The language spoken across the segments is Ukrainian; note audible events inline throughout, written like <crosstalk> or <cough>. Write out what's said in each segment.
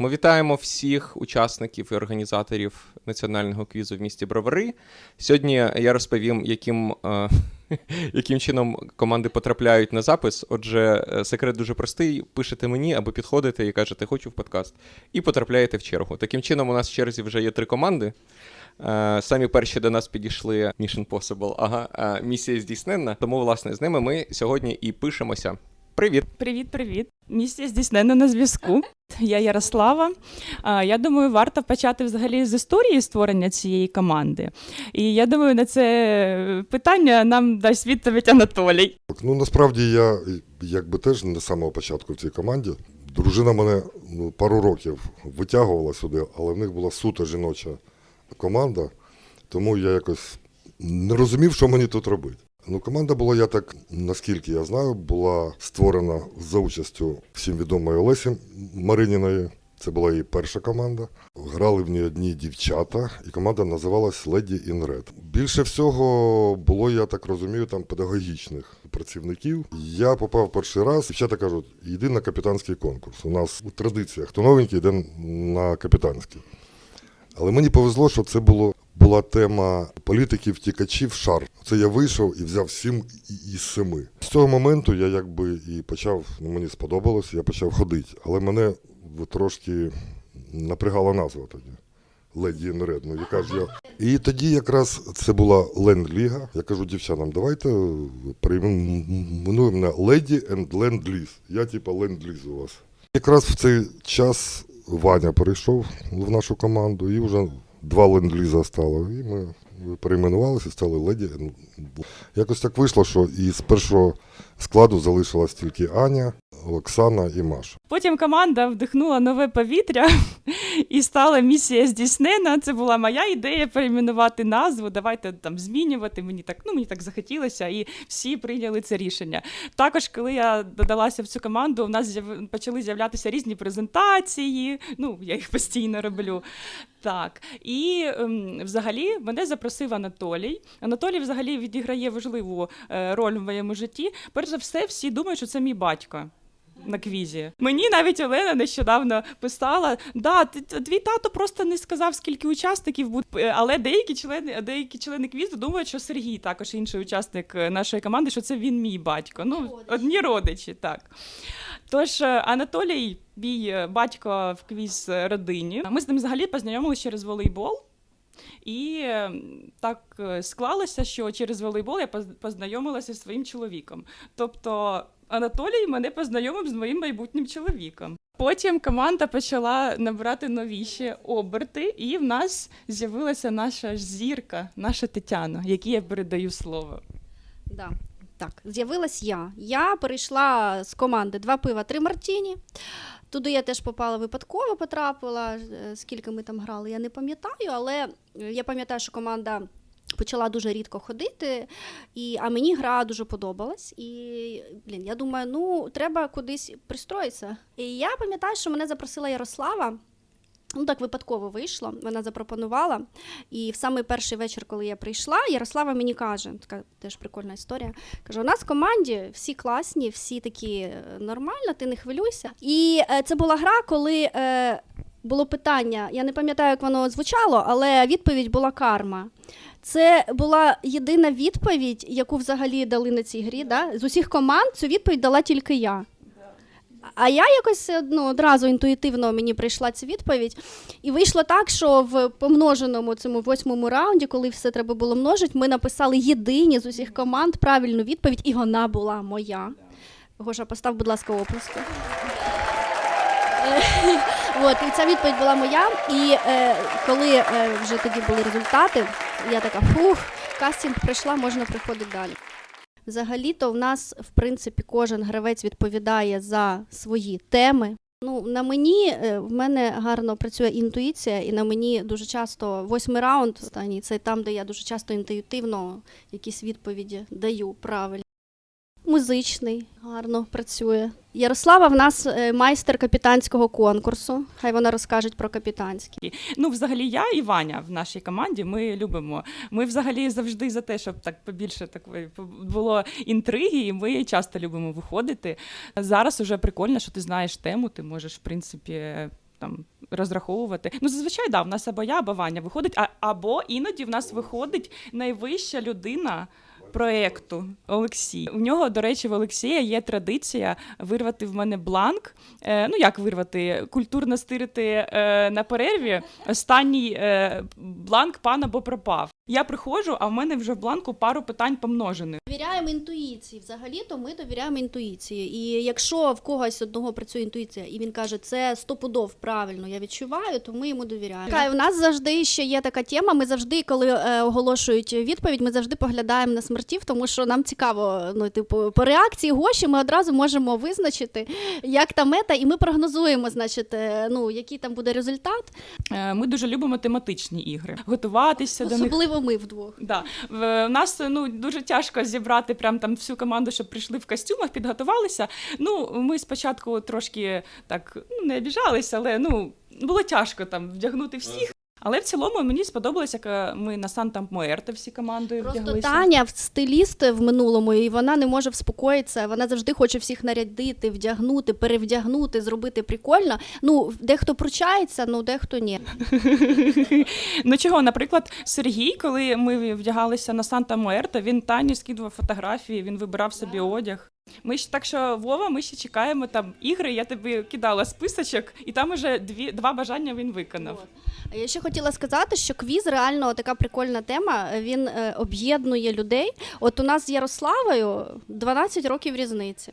Ми вітаємо всіх учасників і організаторів національного квізу в місті Бровари. Сьогодні я розповім, яким, е, <laughs> яким чином команди потрапляють на запис. Отже, е, секрет дуже простий: пишете мені або підходите і кажете, хочу в подкаст, і потрапляєте в чергу. Таким чином, у нас в черзі вже є три команди. Е, Самі перші до нас підійшли Mission Possible, ага, е, місія здійсненна. Тому, власне, з ними ми сьогодні і пишемося. Привіт! Привіт, привіт. Місія здійснена на зв'язку. Я Ярослава. Я думаю, варто почати взагалі з історії створення цієї команди. І я думаю, на це питання нам дасть відповідь Анатолій. Ну насправді я якби теж не з самого початку в цій команді. Дружина мене ну, пару років витягувала сюди, але в них була суто жіноча команда, тому я якось не розумів, що мені тут робити. Ну, команда була, я так, наскільки я знаю, була створена за участю всім відомої Олесі Мариніної. Це була її перша команда. Грали в ній одні дівчата, і команда називалась in Red. Більше всього було, я так розумію, там педагогічних працівників. Я попав перший раз. Дівчата кажуть, йди на капітанський конкурс. У нас у традиціях хто новенький йде на капітанський. Але мені повезло, що це було, була тема політиків втікачів шар. Це я вийшов і взяв сім із семи. З цього моменту я якби і почав, ну мені сподобалось, я почав ходити. Але мене трошки напрягала назва тоді. Леді Red, ну яка ж я. І тоді якраз це була Ленд-ліга. Я кажу дівчатам, давайте перейменуємо на Леді and Ленд-ліз. Я типа Ленд-ліз у вас. Якраз в цей час Ваня перейшов в нашу команду, і вже два ленд-ліза стало. І ми перейменувалися стали леді. Якось так вийшло, що із першого складу залишилась тільки Аня, Оксана і Маша. Потім команда вдихнула нове повітря <laughs> і стала місія здійснена. Це була моя ідея перейменувати назву. Давайте там змінювати. Мені так ну мені так захотілося, і всі прийняли це рішення. Також, коли я додалася в цю команду, у нас почали з'являтися різні презентації. Ну я їх постійно роблю. Так, і ем, взагалі мене запросив Анатолій. Анатолій взагалі відіграє важливу е, роль в моєму житті. Перш за все, всі думають, що це мій батько. На квізі мені навіть Олена нещодавно писала: да, твій тато просто не сказав, скільки учасників буде. Е, Але деякі члени, деякі члени квізу думають, що Сергій, також інший учасник е, нашої команди, що це він мій батько. Ну, одні родичі, так. Тож е, Анатолій, мій батько в квіз родині. Ми з ним взагалі познайомилися через волейбол. І так склалося, що через волейбол я познайомилася зі своїм чоловіком. Тобто Анатолій мене познайомив з моїм майбутнім чоловіком. Потім команда почала набирати новіші оберти, і в нас з'явилася наша зірка, наша Тетяна, якій я передаю слово. Да. Так, з'явилась я. Я перейшла з команди два пива, три мартіні. Туди я теж попала випадково, потрапила. Е, Скільки ми там грали, я не пам'ятаю, але я пам'ятаю, що команда почала дуже рідко ходити, і, а мені гра дуже подобалась. І блін, я думаю, ну треба кудись пристроїтися. І я пам'ятаю, що мене запросила Ярослава. Ну, так випадково вийшло. Вона запропонувала. І в самий перший вечір, коли я прийшла, Ярослава мені каже, така теж прикольна історія. Каже: у нас в команді всі класні, всі такі е, нормально, ти не хвилюйся. І е, це була гра, коли е, було питання. Я не пам'ятаю, як воно звучало, але відповідь була карма. Це була єдина відповідь, яку взагалі дали на цій грі. Да? З усіх команд цю відповідь дала тільки я. А я якось ну, одразу інтуїтивно мені прийшла ця відповідь. І вийшло так, що в помноженому цьому восьмому раунді, коли все треба було множити, ми написали єдині з усіх команд правильну відповідь, і вона була моя. Гоша, постав, будь ласка, оплески. От, і ця відповідь була моя. І е, коли е, вже тоді були результати, я така фух, кастинг пройшла, можна приходити далі. Взагалі-то в нас, в принципі, кожен гравець відповідає за свої теми. Ну, на мені е, в мене гарно працює інтуїція, і на мені дуже часто восьмий раунд останній це там, де я дуже часто інтуїтивно якісь відповіді даю правильно. Музичний гарно працює. Ярослава в нас е, майстер капітанського конкурсу. Хай вона розкаже про капітанський. Ну, взагалі, я і Ваня в нашій команді. Ми любимо. Ми взагалі завжди за те, щоб так побільше такої було інтриги, і ми часто любимо виходити. Зараз уже прикольно, що ти знаєш тему, ти можеш, в принципі. там розраховувати. Ну, зазвичай, да, в нас або я, або Ваня виходить, а, або іноді в нас виходить найвища людина. Проєкту Олексій. У нього, до речі, в Олексія є традиція вирвати в мене бланк. Е, ну як вирвати? Культурно стирити е, на перерві. Останній е, бланк пан або пропав. Я приходжу, а в мене вже в бланку пару питань помножених. Довіряємо інтуїції. Взагалі, то ми довіряємо інтуїції. І якщо в когось одного працює інтуїція, і він каже, це стопудов правильно, я відчуваю, то ми йому довіряємо. Кай, у нас завжди ще є така тема. Ми завжди, коли е, оголошують відповідь, ми завжди поглядаємо на смертів, тому що нам цікаво, ну типу, по реакції гоші ми одразу можемо визначити, як та мета, і ми прогнозуємо, значить, е, ну який там буде результат. Е, ми дуже любимо тематичні ігри. Готуватися до них. Особливо ми вдвох. Да. В в нас ну дуже тяжко зібрати прям там всю команду, щоб прийшли в костюмах, підготувалися. Ну, ми спочатку трошки так ну, не обіжалися, але ну було тяжко там вдягнути всіх. Але в цілому мені сподобалось, як е, ми на Санта Муерте всі командою Просто вдяглися. Таня в- стиліст в минулому, і вона не може вспокоїтися. Вона завжди хоче всіх нарядити, вдягнути, перевдягнути, зробити прикольно. Ну, дехто пручається, ну дехто ні. <laughs> Ну чого, наприклад, Сергій, коли ми вдягалися на Санта Муерте, він Тані скидував фотографії, він вибирав собі одяг. Ми ж так що Вова, ми ще чекаємо там ігри. Я тобі кидала списочок, і там уже дві два бажання він виконав. Я ще хотіла сказати, що квіз реально така прикольна тема. Він е, об'єднує людей. От у нас з Ярославою 12 років різниці.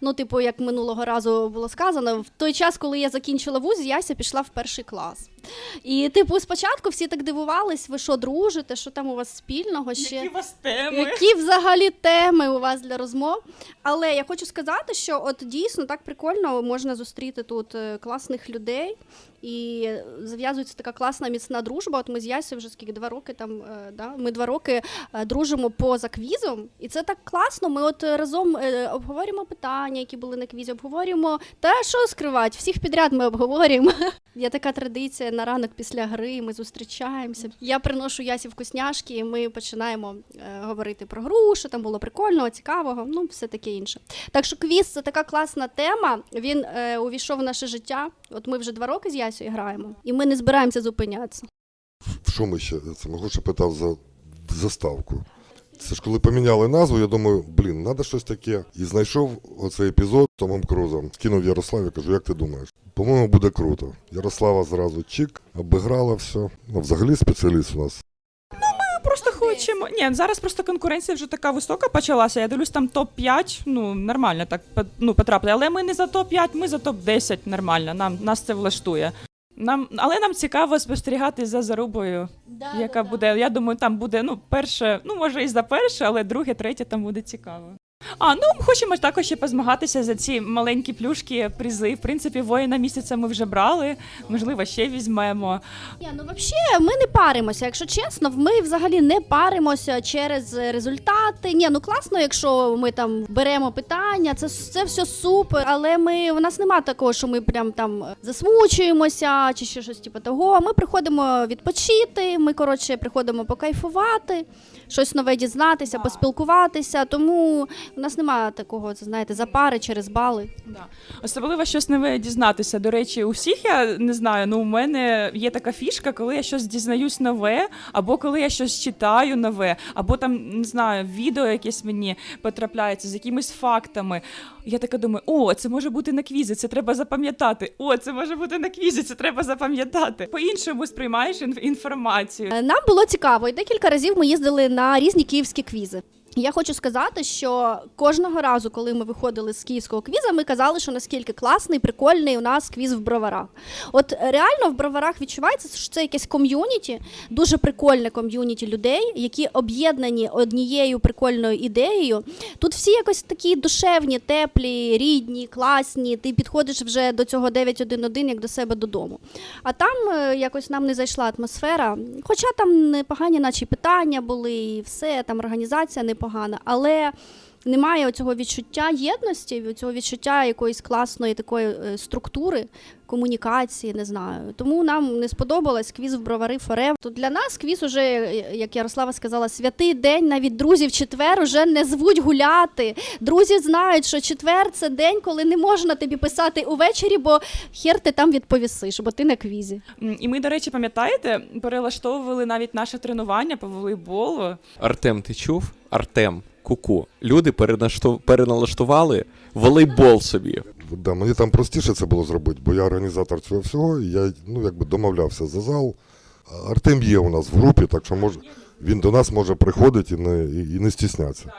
Ну, типу, як минулого разу було сказано, в той час, коли я закінчила вуз, Яся пішла в перший клас. І, типу, спочатку всі так дивувались, ви що дружите, що там у вас спільного ще. Які у вас теми? Які взагалі теми у вас для розмов? Але я хочу сказати, що от дійсно так прикольно можна зустріти тут е, класних людей, і зав'язується така класна міцна дружба. От ми з Ясею вже скільки два роки там. е, Да? Ми два роки е, дружимо поза квізом, і це так класно. Ми от разом е, обговорюємо питання, які були на квізі, обговорюємо та що скривати, всіх підряд ми обговорюємо. Є <laughs> така традиція на ранок після гри. Ми зустрічаємося. Я приношу Ясі вкусняшки, і ми починаємо говорити про гру, що там було прикольного, цікавого, ну все таке інше. Так що квіз це така класна тема. Він увійшов в наше життя. От ми вже два роки з Ясю граємо, і ми не збираємося зупинятися. Що ми ще? Це Гоша питав за заставку. Це ж коли поміняли назву, я думаю, блін, треба щось таке. І знайшов оцей епізод Томом Крузом. Скинув Ярославі, кажу, як ти думаєш? По-моєму, буде круто. Ярослава зразу чик, обіграла все. Ну, взагалі спеціаліст у нас. Хочемо. Ні, зараз просто конкуренція вже така висока почалася. Я дивлюсь, там топ-5, ну нормально так ну, потрапили. Але ми не за топ-5, ми за топ-10 нормально. Нам нас це влаштує. Нам, але нам цікаво спостерігати за зарубою, яка буде. Я думаю, там буде ну, перше, ну може і за перше, але друге, третє там буде цікаво. А, ну ми хочемо також ще позмагатися за ці маленькі плюшки, призи. В принципі, воїна місяця ми вже брали, можливо, ще візьмемо. Ні, ну взагалі ми не паримося. Якщо чесно, ми взагалі не паримося через результати. Ні, ну класно, якщо ми там беремо питання, це, це все супер. Але ми у нас немає такого, що ми прям там засмучуємося чи ще щось типу того. Ми приходимо відпочити. Ми коротше приходимо покайфувати, щось нове дізнатися, поспілкуватися. Тому у нас немає такого, це знаєте, запари через бали. Да. Особливо щось нове дізнатися. До речі, у всіх я не знаю. Ну, у мене є така фішка, коли я щось дізнаюсь нове, або коли я щось читаю нове, або там не знаю, відео якесь мені потрапляється з якимись фактами. Я така думаю, о, це може бути на квізі, це треба запам'ятати. О, це може бути на квізі, це треба запам'ятати. По-іншому сприймаєш інф- інформацію. Е, Нам було цікаво, і декілька разів ми їздили на різні київські квізи. Я хочу сказати, що кожного разу, коли ми виходили з київського квіза, ми казали, що наскільки класний, прикольний у нас квіз в броварах. От реально в броварах відчувається, що це якесь ком'юніті, дуже прикольне ком'юніті людей, які об'єднані однією прикольною ідеєю. Тут всі якось такі душевні, теплі, рідні, класні. Ти підходиш вже до цього 911 як до себе додому. А там е, якось нам не зайшла атмосфера. Хоча там непогані, наче питання були, і все, там організація непогана. Але немає цього відчуття єдності, цього відчуття якоїсь класної такої е, структури, комунікації, не знаю. Тому нам не сподобалось квіз в бровари Форев. То для нас квіз уже, е, як Ярослава сказала, святий день. Навіть друзів четвер уже не звуть гуляти. Друзі знають, що четвер це день, коли не можна тобі писати увечері, бо хер ти там відповісиш, бо ти на квізі. І ми, до речі, пам'ятаєте, перелаштовували навіть наше тренування по волейболу. Артем, ти чув? Артем, куку. Люди перенаштов- переналаштували волейбол собі. Да, мені там простіше це було зробити, бо я організатор цього всього, і я ну, якби домовлявся за зал. Артем є у нас в групі, так що може, він до нас може приходити і не, і, не стіснятися.